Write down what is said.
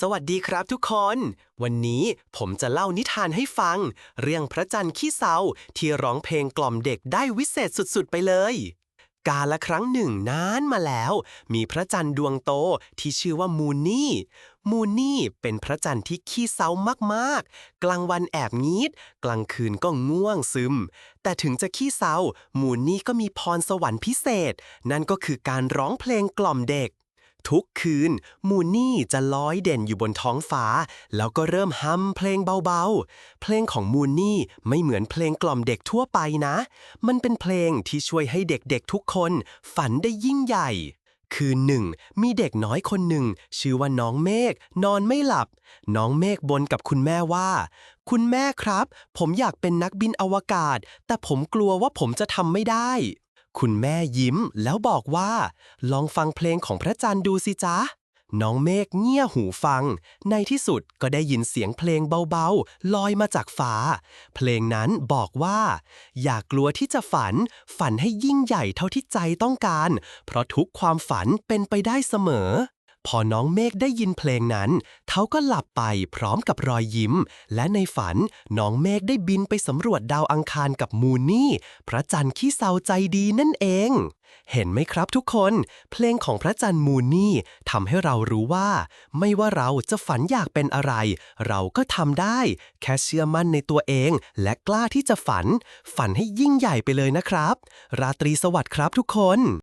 สวัสดีครับทุกคน วันนี้ผมจะเล่านิทานให้ฟัง เรื่องพระจันทร์ขี้เศร้าที่ร้องเพลงกล่อมเด็กได้วิเศษสุดๆ ไปเลย กาละครั้งหนึ่งนานมาแล้ว มีพระจันทร์ดวงโตที่ชื่อว่ามูนนี่ มูนนี่เป็นพระจันทร์ที่ขี้เศร้ามากๆ กลางวันแอบงีด กลางคืนก็ง่วงซึม แต่ถึงจะขี้เศร้า มูนนี่ก็มีพรสวรรค์พิเศษ นั่นก็คือการร้องเพลงกล่อมเด็ก ทุกคืน มูนี่จะลอยเด่นอยู่บนท้องฟ้า แล้วก็เริ่มฮัมเพลงเบาๆ เพลงของมูนี่ไม่เหมือนเพลงกล่อมเด็กทั่วไปนะ มันเป็นเพลงที่ช่วยให้เด็กๆทุกคน ฝันได้ยิ่งใหญ่ คืนหนึ่ง มีเด็กน้อยคนหนึ่ง ชื่อว่าน้องเมฆนอนไม่หลับ น้องเมฆบนกับคุณแม่ว่า คุณแม่ครับ ผมอยากเป็นนักบินอวกาศ แต่ผมกลัวว่าผมจะทำไม่ได้ คุณแม่ยิ้มแล้วบอกว่า ลองฟังเพลงของพระจันทร์ดูสิจ๊ะ น้องเมฆเงี่ยหูฟัง ในที่สุดก็ได้ยินเสียงเพลงเบาๆ ลอยมาจากฟ้า เพลงนั้นบอกว่า อย่ากลัวที่จะฝัน ฝันให้ยิ่งใหญ่เท่าที่ใจต้องการ เพราะทุกความฝันเป็นไปได้เสมอ พอน้องเมฆได้ยินเพลงนั้น เขาก็หลับไปพร้อมกับรอยยิ้ม และในฝันน้องเมฆได้บินไปสำรวจดาวอังคารกับมูนี่ พระจันทร์ขี้เศร้าใจดีนั่นเอง เห็นไหมครับทุกคน เพลงของพระจันทร์มูนี่ทำให้เรารู้ว่า ไม่ว่าเราจะฝันอยากเป็นอะไร เราก็ทำได้ แค่เชื่อมั่นในตัวเอง และกล้าที่จะฝัน ฝันให้ยิ่งใหญ่ไปเลยนะครับ ราตรีสวัสดิ์ครับทุกคน